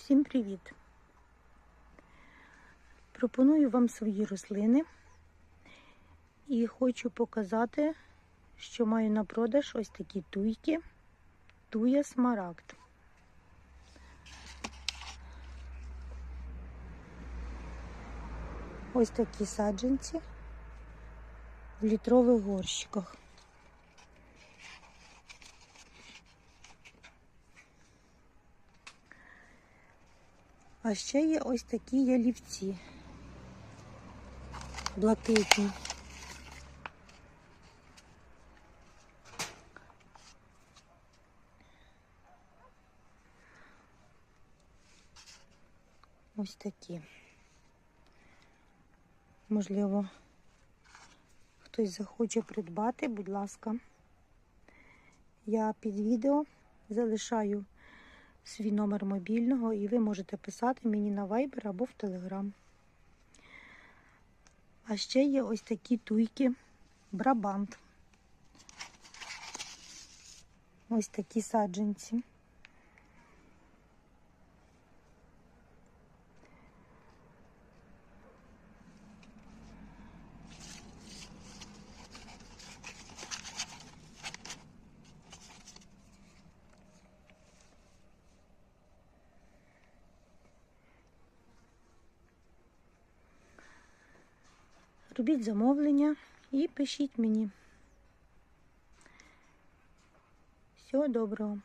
Всім привіт! Пропоную вам свої рослини і хочу показати, що маю на продаж ось такі туйки, туя смарагд. Ось такі саджанці в літрових горщиках. А ще є ось такі ялівці. Блакитні. Ось такі. Можливо, хтось захоче придбати, будь ласка. Я під відео залишаю свій номер мобільного, і ви можете писати мені на Viber або в Telegram. А ще є ось такі туйки Брабант. Ось такі саджанці. Робіть замовлення і пишіть мені. Всього доброго.